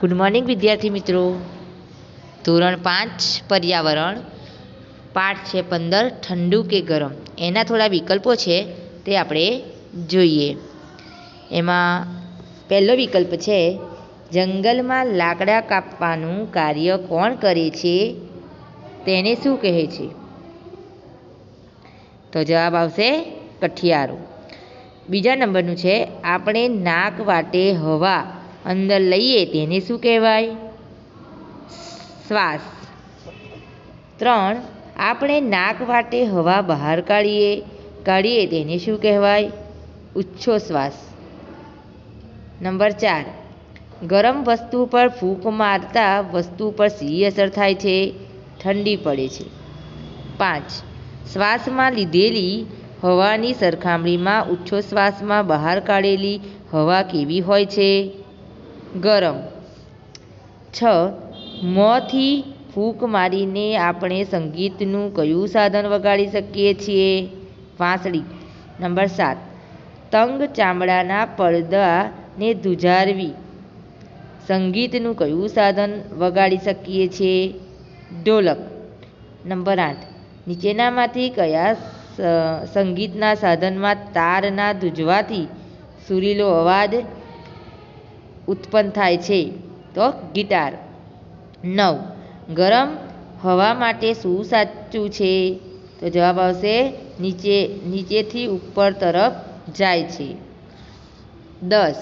Good morning વિદ્યાર્થી મિત્રો. ધોરણ પાંચ, પર્યાવરણ. પાઠ છે પંદર, ઠંડુ કે ગરમ. એના થોડા વિકલ્પો છે, તે આપણે જોઈએ. એમાં પહેલો વિકલ્પ છે, જંગલમાં લાકડા કાપવાનું કાર્ય કોણ કરે છે? તેને શું કહે છે? તો જવાબ આવશે કઠિયારો. બીજા નંબરનું છે, આપણે નાક વાટે હવા. અંદર લઈએ તેને શું કહેવાય? શ્વાસ. ત્રણ, આપણે નાક વાટે હવા બહાર કાઢીએ કાઢીએ તેને શું કહેવાય? ઉચ્છ્વાસ નંબર ચાર, ગરમ વસ્તુ પર ફૂંક મારતા વસ્તુ પર સી અસર થાય છે, ઠંડી પડે છે. પાંચ, શ્વાસમાં લીધેલી હવાની સરખામણીમાં ઉચ્છ્વાસમાં બહાર કાઢેલી હવા કેવી હોય છે? ગરમ. છ. મોંથી ફૂંક મારીને આપણે સંગીતનું કયું સાધન વગાડી શકીએ છીએ? વાંસળી. નંબર સાત. તંગ ચામડાના પડદાને ધ્રુજારવી સંગીતનું કયું સાધન વગાડી શકીએ છીએ? ઢોલક. નંબર આઠ. નીચેનામાંથી કયા સંગીતના સાધનમાં તારના ધ્રુજવાથી સુરીલો અવાજ ઉત્પન્ન થાય છે. તો ગિટાર. નવ. ગરમ હવા માટે શું સાચું છે? તો જવાબ આવશે નીચે, નીચેથી ઉપર તરફ જાય છે. દસ.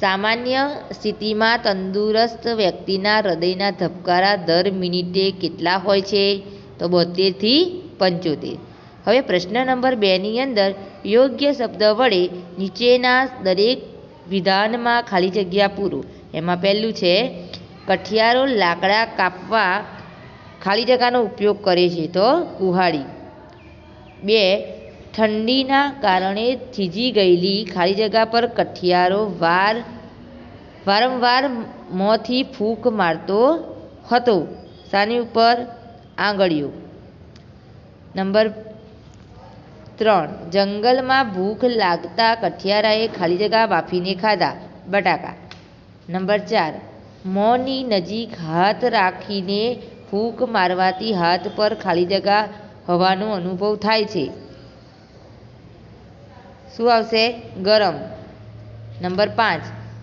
સામાન્ય સ્થિતિમાં તંદુરસ્ત વ્યક્તિના હૃદયના ધબકારા દર મિનિટે કેટલા હોય છે? તો બોતેરથી પંચોતેર. હવે પ્રશ્ન નંબર બેની અંદર યોગ્ય શબ્દ વડે નીચેના દરેક વિધાનમાં ખાલી જગ્યા પૂરો. એમાં પહેલું છે, કઠિયારો લાકડા કાપવા ખાલી જગ્યાનો ઉપયોગ કરે છે તો કુહાડી. બે, ઠંડીના કારણે થીજી ગયેલી ખાલી જગ્યા પર કઠિયારો વાર, વારંવાર મોંથી ફૂંક મારતો હતો. સાની ઉપર આંગળીઓ. નંબર ત્રણ. જંગલમાં ભૂખ લાગતા કઠિયારાએ ખાલી જગ્યા બાફીને ખાધા. બટાકા. નંબર ચાર. મોંની નજીક હાથ રાખીને ફૂંક મારવાથી હાથ પર ખાલી જગ્યા હવાનો અનુભવ થાય છે. શું આવશે? ગરમ. નંબર પાંચ.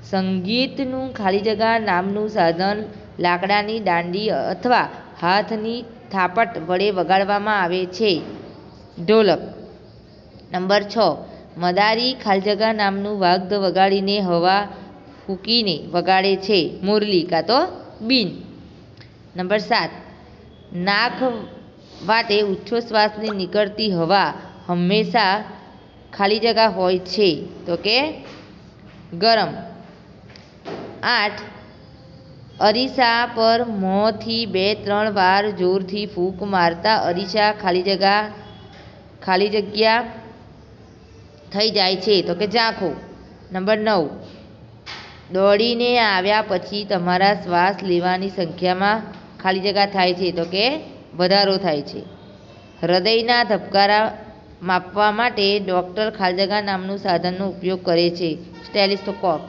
સંગીતનું ખાલી જગ્યા નામનું સાધન લાકડાની દાંડી અથવા હાથની થાપટ વડે વગાડવામાં આવે છે. ઢોલક. નંબર છ. મદારી ખાલજગા નામનું વાદ્ય વગાડીને હવા ફૂંકીને વગાડે છે મુરલી કાં તો બીન. નંબર સાત. નાક વાટે ઉચ્છ્વાસની નીકળતી હવા હંમેશા ખાલી જગ્યા હોય છે તો કે ગરમ. આઠ. અરીસા પર મોંથી બે ત્રણ વાર જોરથી ફૂંક મારતા અરીસા ખાલી જગા ખાલી જગ્યા થઈ જાય છે. તો કે ઝાંખો. નંબર નવ. દોડીને આવ્યા પછી તમારા શ્વાસ લેવાની સંખ્યામાં ખાલી જગ્યા થાય છે. તો કે વધારો થાય છે. હૃદયના ધબકારા માપવા માટે ડૉક્ટર ખાલી જગ્યા નામનું સાધનનો ઉપયોગ કરે છે. સ્ટેલિસ્કોપ.